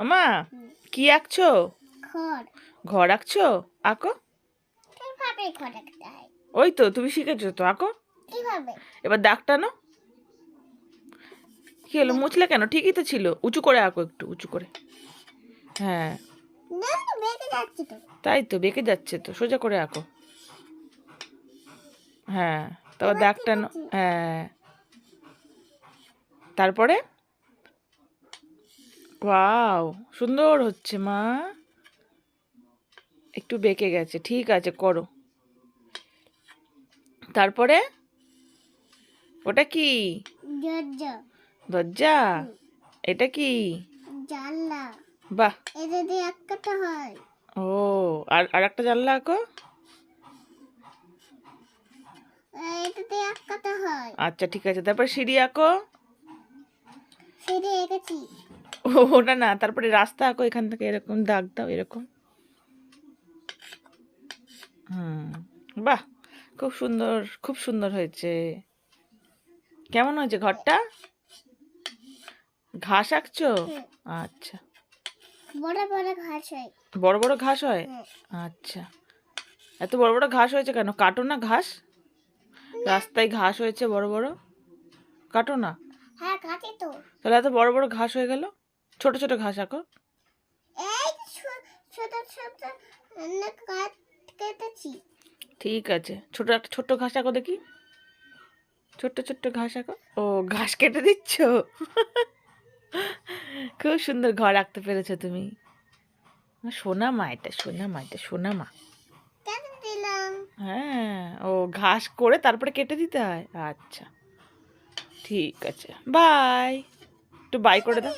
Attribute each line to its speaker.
Speaker 1: আমা। কি আঁকছো?
Speaker 2: ঘর।
Speaker 1: ঘর আঁকছো? আঁকো।
Speaker 2: কীভাবে ঘর আঁকতে হয়?
Speaker 1: ওই তো তুমি শিখেছো তো আঁকো।
Speaker 2: কীভাবে?
Speaker 1: এবার দাগ টানো। কি হলো মুছলে কেন? ঠিকই তো ছিল। উঁচু করে আঁকো একটু উঁচু করে। হ্যাঁ। তাই তো বেঁকে যাচ্ছে তো সোজা করে আঁকো। হ্যাঁ তারপর দাগ টানো। হ্যাঁ। তারপরে? ওয়াও সুন্দর হচ্ছে মা। একটু বেঁকে গেছে ঠিক আছে করো। তারপরে? ওটা কি?
Speaker 2: দরজা।
Speaker 1: এটা কি?
Speaker 2: জানলা।
Speaker 1: বাহ।
Speaker 2: এটা দিয়ে আঁকাতে হয়।
Speaker 1: ও আর আর একটা জানলা আঁকো
Speaker 2: এটা দিয়ে আঁকাতে হয়।
Speaker 1: আচ্ছা ঠিক আছে। তারপর সিঁড়ি আঁকো।
Speaker 2: এঁকেছি।
Speaker 1: ও ওটা না তারপরে রাস্তা আঁকো এখান থেকে এরকম দাগ দাও এরকম। হুম বাহ খুব সুন্দর খুব সুন্দর হয়েছে। কেমন হয়েছে ঘরটা? ঘাস আঁকছো? আচ্ছা।
Speaker 2: বড় বড় ঘাস হয়।
Speaker 1: বড় বড় ঘাস হয়? আচ্ছা। এত বড় বড় ঘাস হয়েছে কেন? কাটো না ঘাস? রাস্তায় ঘাস হয়েছে বড় বড়? কাটো না?
Speaker 2: হ্যাঁ কাটি তো।
Speaker 1: তাহলে এত বড় বড় ঘাস হয়ে গেল? ছোট ছোট ঘাস আঁকো
Speaker 2: এই ছোট ছোট কেটেছি।
Speaker 1: ঠিক আছে। ছোট একটা ছোট্ট ঘাস আঁকো দেখি। ছোট্ট ছোট্ট ঘাস আঁকো ও ঘাস কেটে দিচ্ছ? খুব সুন্দর ঘর আঁকতে পেরেছ তুমি। সোনা মা এটা সোনা মা এটা সোনা মা। হ্যাঁ ও ঘাস করে তারপরে কেটে দিতে হয়। আচ্ছা ঠিক আছে। বাই। একটু বাই করে দাও।